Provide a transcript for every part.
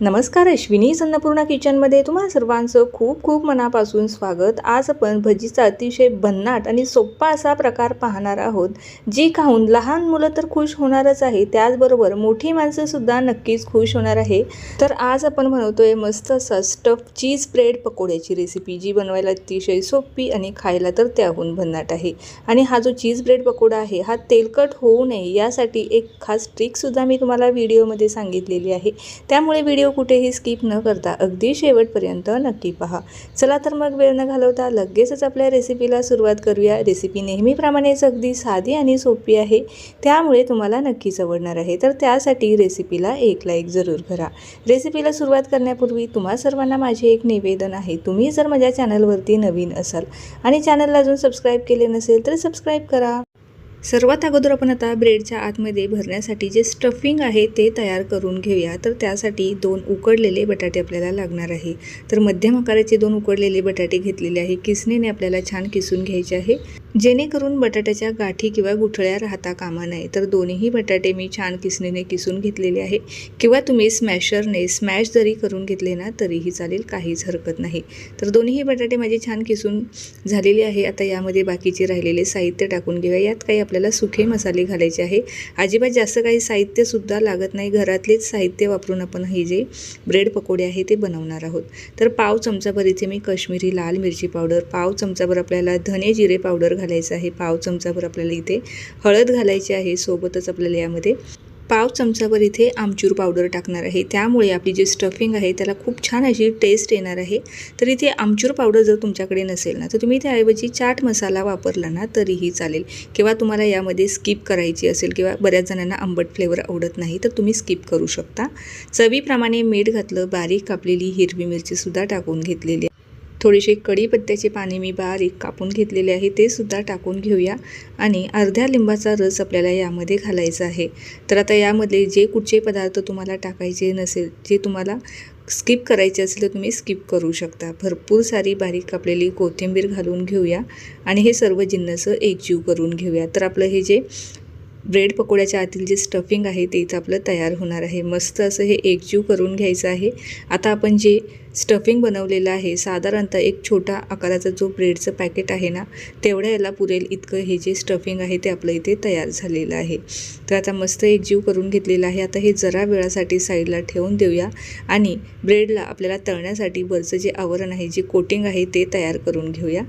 नमस्कार अश्विनी अन्नपूर्णा किचनमध्ये तुम्हा सर्वांचं खूप खूप मनापासून स्वागत. आज आपण भजीचा अतिशय भन्नाट आणि सोप्पा असा प्रकार पाहणार आहोत जी खाऊन लहान मुलं तर खुश होणारच आहे. त्याचबरोबर मोठी माणसंसुद्धा नक्कीच खुश होणार आहे. तर आज आपण बनवतोय मस्त असा स्टफ चीज ब्रेड पकोड्याची रेसिपी जी बनवायला अतिशय सोपी आणि खायला तर त्याहून भन्नाट आहे. आणि हा जो चीज ब्रेड पकोडा आहे हा तेलकट होऊ नये यासाठी एक खास ट्रिकसुद्धा मी तुम्हाला व्हिडिओमध्ये सांगितलेली आहे. त्यामुळे व्हिडिओ कुठेही स्किप न करता अगदी शेवटपर्यंत नक्की पहा. चला तर मग वेळ न घालवता लगेचच आपल्या रेसिपीला सुरुवात करूया. रेसिपी नेहमीप्रमाणेच अगदी साधी आणि सोपी आहे. त्यामुळे तुम्हाला नक्कीच आवडणार आहे. तर त्यासाठी रेसिपीला एक लाईक जरूर करा. रेसिपीला सुरुवात करण्यापूर्वी तुम्हा सर्वांना माझे एक निवेदन आहे. तुम्ही जर माझ्या चॅनलवरती नवीन असाल आणि चॅनलला अजून सबस्क्राईब केले नसेल तर सबस्क्राईब करा. सर्वात अगोदर आपण आता ब्रेडच्या आतमध्ये भरण्यासाठी जे स्टफिंग आहे ते तयार करून घेऊया. तर त्यासाठी दोन उकडलेले बटाटे आपल्याला लागणार आहे. तर मध्यम आकाराचे दोन उकडलेले बटाटे घेतलेले आहे. किसणीने आपल्याला छान किसून घ्यायचे आहे. जेणेकरून बटाट्याच्या गाठी किंवा गुठळ्या राहता कामा नये. तर दोन्हीही बटाटे मी छान किसणीने किसून घेतलेले आहे. किंवा तुम्ही स्मॅशरने स्मॅश जरी करून घेतले ना तरीही चालेल काहीच हरकत नाही. तर दोन्हीही बटाटे माझे छान किसून झालेले आहे. आता यामध्ये बाकीचे राहिलेले साहित्य टाकून घेऊया. यात काही आपल्याला सुखे मसाले घालायचे आहे. अजिबात जास्त काही साहित्यसुद्धा लागत नाही. घरातलेच साहित्य वापरून आपण हे जे ब्रेड पकोडे आहे ते बनवणार आहोत. तर पाव चमचाभर इथे मी कश्मीरी लाल मिरची पावडर पाव चमचाभर आपल्याला धने जिरे पावडर घालायचं आहे. पाव चमचाभर आपल्याला इथे हळद घालायची आहे. सोबतच आपल्याला यामध्ये पाव चमचाभर इथे आमचूर पावडर टाकणार आहे. त्यामुळे आपली जी स्टफिंग आहे त्याला खूप छान अशी टेस्ट येणार आहे. तर इथे आमचूर पावडर जर तुमच्याकडे नसेल ना तर तुम्ही त्याऐवजी चाट मसाला वापरला ना तरीही चालेल. किंवा तुम्हाला यामध्ये स्किप करायची असेल किंवा बऱ्याच जणांना आंबट फ्लेवर आवडत नाही तर तुम्ही स्किप करू शकता. चवीप्रमाणे मीठ घातलं बारीक कापलेली हिरवी मिरचीसुद्धा टाकून घेतलेली थोडीशी कढीपत्त्याचे पाने मी बारीक कापून घेतलेले आहे ते सुद्धा टाकून घेऊया. आणि अर्ध्या लिंबाचा रस आपल्याला यामध्ये घालायचा आहे. तर आता यामध्ये जे कुठचे पदार्थ तुम्हाला टाकायचे नसेल जे तुम्हाला स्किप करायचे असेल तर तुम्ही स्किप करू शकता. भरपूर सारी बारीक कापलेली कोथिंबीर घालून घेऊया. आणि हे सर्व जिन्नस एकजीव करून घेऊया. तर आपलं हे जे ब्रेड पकोड्याच्या आतील जे स्टफिंग आहे ते इथं आपलं तयार होणार आहे. मस्त असं हे एकजीव करून घ्यायचं आहे. आता आपण जे स्टफिंग बनवलेलं आहे साधारणतः एक छोटा आकाराचा जो ब्रेडचं पॅकेट आहे ना तेवढ्या याला पुरेल इतकं हे जे स्टफिंग आहे ते आपलं इथे तयार झालेलं आहे. तर आता मस्त एकजीव करून घेतलेलं आहे. आता हे जरा वेळासाठी साईडला ठेवून देऊया आणि ब्रेडला आपल्याला तळण्यासाठी वरचं जे आवरण आहे जे कोटिंग आहे ते तयार करून घेऊया.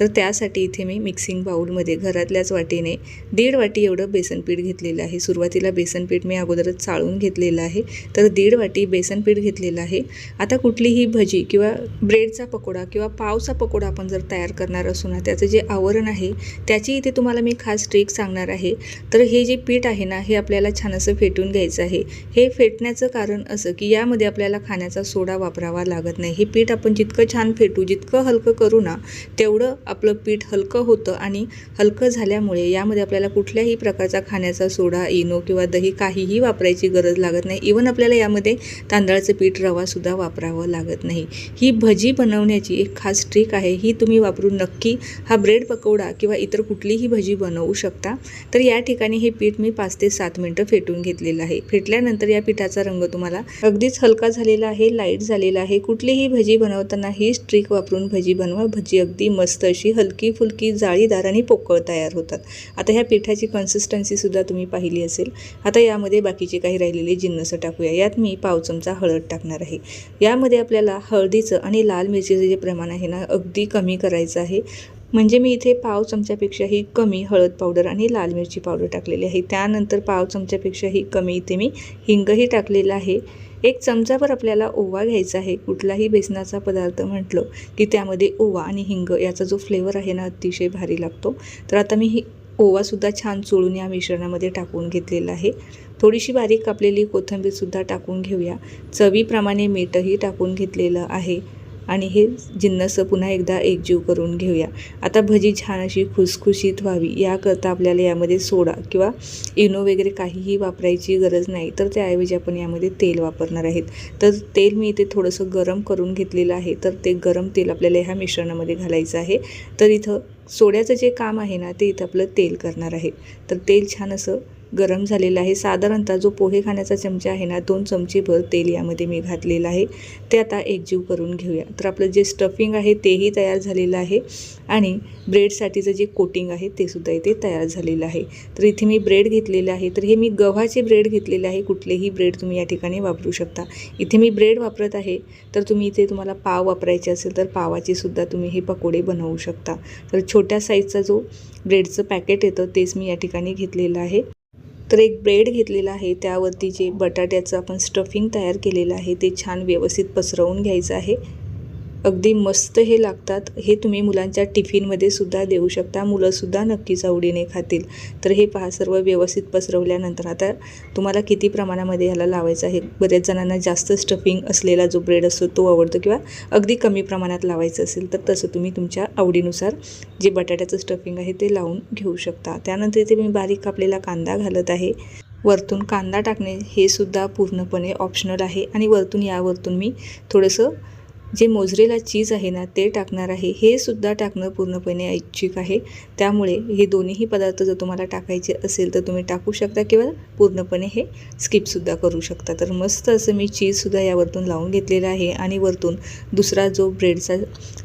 तर त्यासाठी इथे मी मिक्सिंग बाऊलमध्ये घरातल्याच वाटीने दीड वाटी एवढं बेसनपीठ घेतलेलं आहे. सुरुवातीला बेसनपीठ मी अगोदरच चाळून घेतलेलं आहे. तर दीड वाटी बेसनपीठ घेतलेलं आहे. आता कुठलीही भजी किंवा ब्रेडचा पकोडा किंवा पावचा पकोडा आपण जर तयार करणार असू ना त्याचं जे आवरण आहे त्याची इथे तुम्हाला मी खास ट्रिक सांगणार आहे. तर हे जे पीठ आहे ना हे आपल्याला छान असं फेटून घ्यायचं आहे. हे फेटण्याचं कारण असं की यामध्ये आपल्याला खाण्याचा सोडा वापरावा लागत नाही. हे पीठ आपण जितकं छान फेटू जितकं हलकं करू ना तेवढं आपलं पीठ हलकं होतं आणि हलकं झाल्यामुळे यामध्ये आपल्याला कुठल्याही प्रकारचा खाण्याचा सोडा इनो किंवा दही काहीही वापरायची गरज लागत नाही. इवन आपल्याला यामध्ये तांदळाचं पीठ रवासुद्धा वापरावं लागत नाही. ही भजी बनवण्याची एक खास ट्रिक आहे. ही तुम्ही वापरून नक्की हा ब्रेड पकोडा किंवा इतर कुठलीही भजी बनवू शकता. तर या ठिकाणी हे पीठ मी पाच ते सात मिनटं फेटून घेतलेलं आहे. फेटल्यानंतर या पिठाचा रंग तुम्हाला अगदीच हलका झालेला आहे लाइट झालेला आहे. कुठलीही भजी बनवताना हीच ट्रिक वापरून भजी बनवा. भजी अगदी मस्त अशी हलकी फुलकी जाळीदार आणि पोकळ तयार होतात. आता ह्या पिठाची कन्सिस्टन्सीसुद्धा तुम्ही पाहिली असेल. आता यामध्ये बाकीचे काही राहिलेले जिन्नस टाकूया. यात मी पाव चमचा हळद टाकणार आहे. यामध्ये आपल्याला हळदीचं आणि लाल मिरचीचं जे प्रमाण आहे ना अगदी कमी करायचं आहे. म्हणजे मी इथे पाव चमच्यापेक्षाही कमी हळद पावडर आणि लाल मिरची पावडर टाकलेली आहे. त्यानंतर पाव चमच्यापेक्षाही कमी इथे मी हिंगही टाकलेलं आहे. एक चमचाभर आपल्याला ओवा घ्यायचा आहे. कुठलाही बेसनाचा पदार्थ म्हटलं की त्यामध्ये ओवा आणि हिंग याचा जो फ्लेवर आहे ना अतिशय भारी लागतो. तर आता मी ही ओवासुद्धा छान चोळून या मिश्रणामध्ये टाकून घेतलेला आहे. थोडीशी बारीक कापलेली कोथिंबीरसुद्धा टाकून घेऊया. चवीप्रमाणे मीठही टाकून घेतलेलं आहे. आणि हे जिन्नस पुन्हा एकदा एकजीव करून घेऊया. आता भजी छान अशी खुसखुशीत व्हावी याकरता आपल्याला यामध्ये सोडा किंवा इनो वगैरे काहीही वापरायची गरज नाही. तर त्याऐवजी आपण यामध्ये तेल वापरणार आहेत. तर तेल मी इथे थोडंसं गरम करून घेतलेलं आहे. तर ते गरम तेल आपल्याला ह्या मिश्रणामध्ये घालायचं आहे. तर इथं सोड्याचं जे काम आहे ना ते इथं आपलं तेल करणार आहे. तर तेल छान असं गरम झालेलं आहे. साधारणतः जो पोहे खाण्याचा चमचा आहे ना दोन चमचेभर तेल यामध्ये मी घातलेलं आहे. ते आता एकजीव करून घेऊया. तर आपलं जे स्टफिंग आहे तेही तयार झालेलं आहे. आणि ब्रेडसाठीचं जे कोटिंग आहे ते सुद्धा इथे तयार झालेलं आहे. तर इथे मी ब्रेड घेतलेलं आहे. तर हे मी गव्हाचे ब्रेड घेतलेले आहे. कुठलेही ब्रेड तुम्ही या ठिकाणी वापरू शकता. इथे मी ब्रेड वापरत आहे. तर तुम्ही इथे तुम्हाला पाव वापरायचे असेल तर पावाचे सुद्धा तुम्ही हे पकोडे बनवू शकता. तर छोट्या साईजचा जो ब्रेडचं पॅकेट येतं तेच मी या ठिकाणी घेतलेलं आहे. तर एक ब्रेड घेतलेला आहे. त्यावरती जे बटाट्याचं आपण स्टफिंग तयार केलेलं आहे ते छान व्यवस्थित पसरवून घ्यायचं आहे. अगदी मस्त हे लागतात. हे तुम्ही मुलांच्या टिफिनमध्ये सुद्धा देऊ शकता. मुलंसुद्धा नक्कीच आवडीने खातील. तर हे पहा सर्व व्यवस्थित पसरवल्यानंतर आता तुम्हाला किती प्रमाणामध्ये ह्याला लावायचं आहे? बऱ्याच जणांना जास्त स्टफिंग असलेला जो ब्रेड असतो तो आवडतो किंवा अगदी कमी प्रमाणात लावायचं असेल तर तसं तुम्ही तुमच्या आवडीनुसार जे बटाट्याचं स्टफिंग आहे ते लावून घेऊ शकता. त्यानंतर इथे मी बारीक कापलेला कांदा घालत आहे. वरतून कांदा टाकणे हे सुद्धा पूर्णपणे ऑप्शनल आहे आणि वरतून यावरतून मी थोडंसं जे मोजरेला चीज आहे ना ते टाकणार आहे. हे सुद्धा टाकणं पूर्णपणे ऐच्छिक आहे. त्यामुळे हे दोन्हीही पदार्थ जर तुम्हाला टाकायचे असेल तर तुम्ही टाकू शकता किंवा पूर्णपणे हे स्किपसुद्धा करू शकता. तर मस्त असं मी चीजसुद्धा यावरतून लावून घेतलेलं आहे आणि वरतून दुसरा जो ब्रेडचा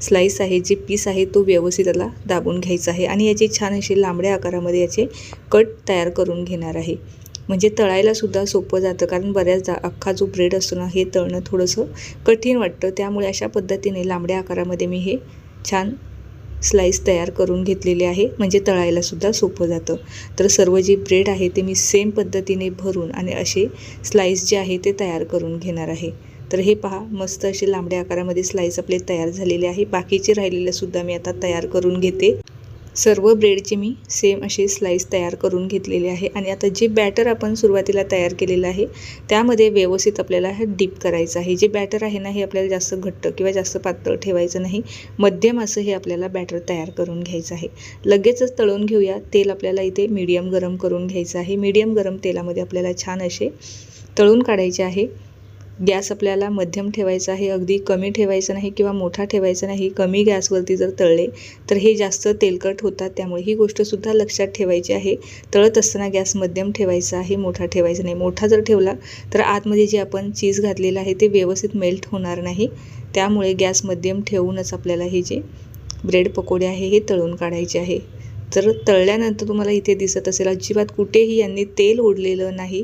स्लाईस आहे जे पीस आहे तो व्यवस्थित त्याला दाबून घ्यायचा आहे. आणि याचे छान असे लांबड्या आकारामध्ये याचे कट तयार करून घेणार आहे. म्हणजे तळायलासुद्धा सोपं जातं. कारण बऱ्याचदा अख्खा जो ब्रेड असतो ना हे तळणं थोडंसं कठीण वाटतं. त्यामुळे अशा पद्धतीने लांबड्या आकारामध्ये मी हे छान स्लाईस तयार करून घेतलेले आहे. म्हणजे तळायलासुद्धा सोपं जातं. तर सर्व जे ब्रेड आहे ते मी सेम पद्धतीने भरून आणि असे स्लाईस जे आहे ते तयार करून घेणार आहे. तर हे पहा मस्त असे लांबड्या आकारामध्ये स्लाईस आपले तयार झालेले आहे. बाकीचे राहिलेले सुद्धा मी आता तयार करून घेते. सर्व ब्रेडचे मी सेम असे स्लाईस तयार करून घेतलेले आहे. आणि आता जे बॅटर आपण सुरुवातीला तयार केलेलं आहे त्यामध्ये व्यवस्थित आपल्याला हे डीप करायचं आहे. जे बॅटर आहे ना हे आपल्याला जास्त घट्ट किंवा जास्त पातळ ठेवायचं नाही. मध्यम असं हे आपल्याला बॅटर तयार करून घ्यायचं आहे. लगेचच तळून घेऊया. तेल आपल्याला इथे मीडियम गरम करून घ्यायचं आहे. मीडियम गरम तेलामध्ये आपल्याला छान असे तळून काढायचे आहे. गॅस आपल्याला मध्यम ठेवायचा आहे अगदी कमी ठेवायचं नाही किंवा मोठा ठेवायचा नाही कमी गॅसवरती जर तळले तर हे जास्त तेलकट होतात. त्यामुळे ही गोष्टसुद्धा लक्षात ठेवायची आहे. तळत असताना गॅस मध्यम ठेवायचा आहे मोठा ठेवायचा नाही. मोठा जर ठेवला तर आतमध्ये जे आपण चीज घातलेलं आहे ते व्यवस्थित मेल्ट होणार नाही. त्यामुळे गॅस मध्यम ठेवूनच आपल्याला हे जे ब्रेड पकोडे आहे हे तळून काढायचे आहे. तर तळल्यानंतर तुम्हाला इथे दिसत असेल अजिबात कुठेही यांनी तेल ओढलेलं नाही.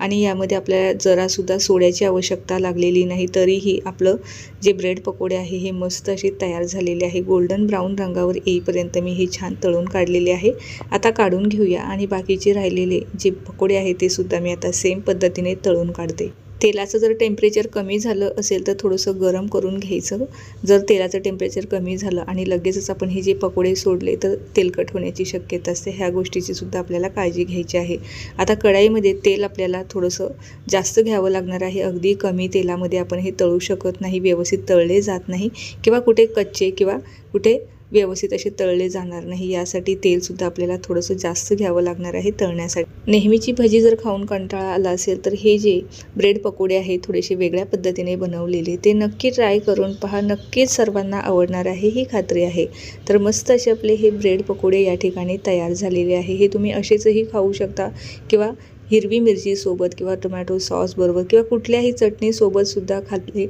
आणि यामध्ये आपल्याला जरासुद्धा सोड्याची आवश्यकता लागलेली नाही तरीही आपलं जे ब्रेड पकोडे आहे हे मस्त असे तयार झालेले आहे. गोल्डन ब्राऊन रंगावर येईपर्यंत मी हे छान तळून काढलेले आहे. आता काढून घेऊया आणि बाकीचे राहिलेले जे पकोडे आहे ते सुद्धा मी आता सेम पद्धतीने तळून काढते. तेलाचं जर टेम्परेचर कमी झालं असेल तर थोडंसं गरम करून घ्यायचं. जर तेलाचं टेम्परेचर कमी झालं आणि लगेचच आपण हे जे पकोडे सोडले तर तेलकट होण्याची शक्यता असते. ह्या गोष्टीची सुद्धा आपल्याला काळजी घ्यायची आहे. आता कढाईमध्ये तेल आपल्याला थोडंसं जास्त घ्यावं लागणार आहे. अगदी कमी तेलामध्ये आपण हे तळू शकत नाही व्यवस्थित तळले जात नाही. किंवा कुठे कच्चे किंवा कुठे व्यवस्थित असे तळले जाणार नाही यासाठी तेलसुद्धा आपल्याला थोडंसं जास्त घ्यावं लागणार आहे तळण्यासाठी. नेहमीची भजी जर खाऊन कंटाळा आला असेल तर हे जे ब्रेड पकोडे आहे थोडेसे वेगळ्या पद्धतीने बनवलेले ते नक्की ट्राय करून पहा. नक्कीच सर्वांना आवडणार आहे ही खात्री आहे. तर मस्त असे आपले हे ब्रेड पकोडे या ठिकाणी तयार झालेले आहे. हे तुम्ही असेचही खाऊ शकता किंवा हिरवी मिरचीसोबत किंवा टोमॅटो सॉसबरोबर किंवा कुठल्याही चटणीसोबतसुद्धा खाल्ले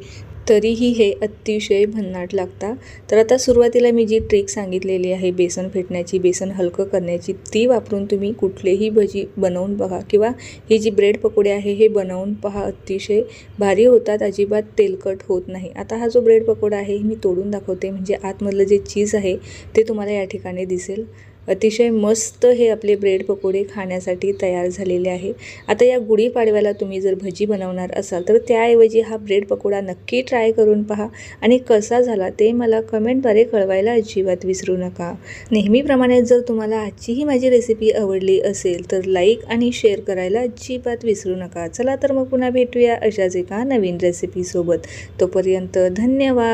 तरीही हे अतिशय भन्नाट लागतात तर आता सुरुवातीला मी जी ट्रिक सांगितलेली आहे बेसन फेटण्याची बेसन हलकं करण्याची ती वापरून तुम्ही कुठलेही भजी बनवून बघा किंवा ही जी ब्रेड पकोडे आहे हे बनवून पहा. अतिशय भारी होतात अजिबात तेलकट होत नाही. आता हा जो ब्रेड पकोडा आहे मी तोडून दाखवते. म्हणजे आतमधलं जे चीज आहे ते तुम्हाला या ठिकाणी दिसेल. अतिशय मस्त हे आपले ब्रेड पकोडे खाण्यासाठी तयार झालेले आहे. आता या गुढीपाडव्याला तुम्ही जर भजी बनवणार असाल तर त्याऐवजी हा ब्रेड पकोडा नक्की ट्राय करून पहा. आणि कसा झाला ते मला कमेंटद्वारे कळवायला अजिबात विसरू नका. नेहमीप्रमाणे जर तुम्हाला आजची ही माझी रेसिपी आवडली असेल तर लाईक आणि शेअर करायला अजिबात विसरू नका. चला तर मग पुन्हा भेटूया अशाच एका नवीन रेसिपीसोबत तोपर्यंत धन्यवाद.